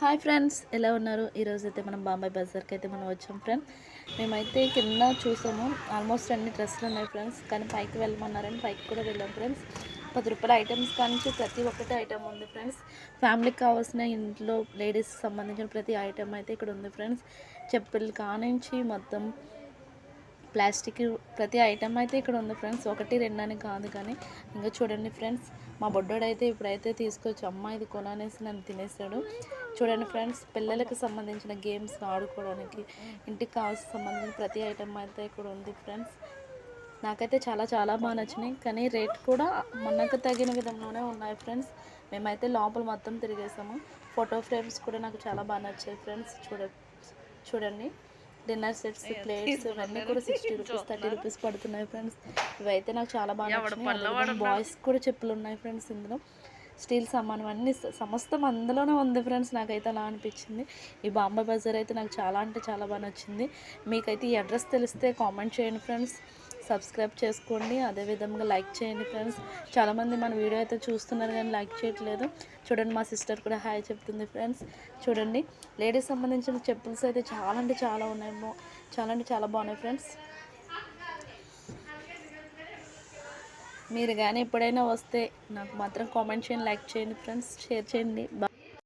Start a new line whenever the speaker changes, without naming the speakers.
Hi friends ఎలా ఉన్నారు? ఈరోజు అయితే మనం బాంబాయి బజార్కి అయితే మనం వచ్చాం ఫ్రెండ్స్ మేమైతే కింద చూసాము. ఆల్మోస్ట్ అన్ని డ్రెస్సులు ఉన్నాయి ఫ్రెండ్స్ కానీ పైకి వెళ్ళమన్నారని పైకి కూడా వెళ్ళాం ఫ్రెండ్స్. పది రూపాయల ఐటమ్స్ కానీ ప్రతి ఒక్కటి ఐటమ్ ఉంది ఫ్రెండ్స్. ఫ్యామిలీకి కావాల్సిన ఇంట్లో లేడీస్ సంబంధించిన ప్రతి ఐటమ్ అయితే ఇక్కడ ఉంది ఫ్రెండ్స్. చెప్పులు కానించి మొత్తం ప్లాస్టిక్ ప్రతి ఐటమ్ అయితే ఇక్కడ ఉంది ఫ్రెండ్స్. ఒకటి రెండని కాదు కానీ ఇంకా చూడండి ఫ్రెండ్స్ మా బొడ్డోడు అయితే ఇప్పుడైతే తీసుకొచ్చి అమ్మ ఇది కొననేసి నన్ను తినేసాడు. చూడండి ఫ్రెండ్స్ పిల్లలకు సంబంధించిన గేమ్స్ ఆడుకోవడానికి ఇంటికి కావాల్సిన సంబంధించిన ప్రతి ఐటమ్ అయితే ఇక్కడ ఉంది ఫ్రెండ్స్. నాకైతే చాలా చాలా బాగా నచ్చినాయి. కానీ రేట్ కూడా మనకు తగిన విధంలోనే ఉన్నాయి ఫ్రెండ్స్. మేమైతే లోపల మొత్తం తిరిగేసాము. ఫోటో ఫ్రేమ్స్ కూడా నాకు చాలా బాగా నచ్చాయి ఫ్రెండ్స్. చూడ చూడండి. డిన్నర్ సెట్స్ ప్లేట్స్ ఇవన్నీ కూడా సిక్స్టీ రూపీస్ థర్టీ రూపీస్ పడుతున్నాయి ఫ్రెండ్స్. ఇవైతే నాకు చాలా బాగా బాయ్స్ కూడా చెప్పులు ఉన్నాయి ఫ్రెండ్స్ ఇందులో. స్టీల్ సామాన్ అన్నీ సమస్తం అందులోనే ఉంది ఫ్రెండ్స్ నాకైతే అలా అనిపించింది. ఈ బాంబే బజార్ అయితే నాకు చాలా అంటే చాలా బాగా నచ్చింది. మీకైతే ఈ అడ్రస్ తెలిస్తే కామెంట్ చేయండి ఫ్రెండ్స్. సబ్స్క్రైబ్ చేసుకోండి. అదేవిధంగా లైక్ చేయండి ఫ్రెండ్స్. చాలామంది మన వీడియో అయితే చూస్తున్నారు కానీ లైక్ చేయట్లేదు. చూడండి మా సిస్టర్ కూడా హాయ్ చెప్తుంది ఫ్రెండ్స్. చూడండి లేడీస్ సంబంధించిన చెప్పుల్స్ అయితే చాలా అంటే చాలా ఉన్నాయి చాలా అంటే చాలా బాగున్నాయి ఫ్రెండ్స్. మీరు కానీ ఎప్పుడైనా వస్తే నాకు మాత్రం కామెంట్ చేయండి లైక్ చేయండి ఫ్రెండ్స్. షేర్ చేయండి.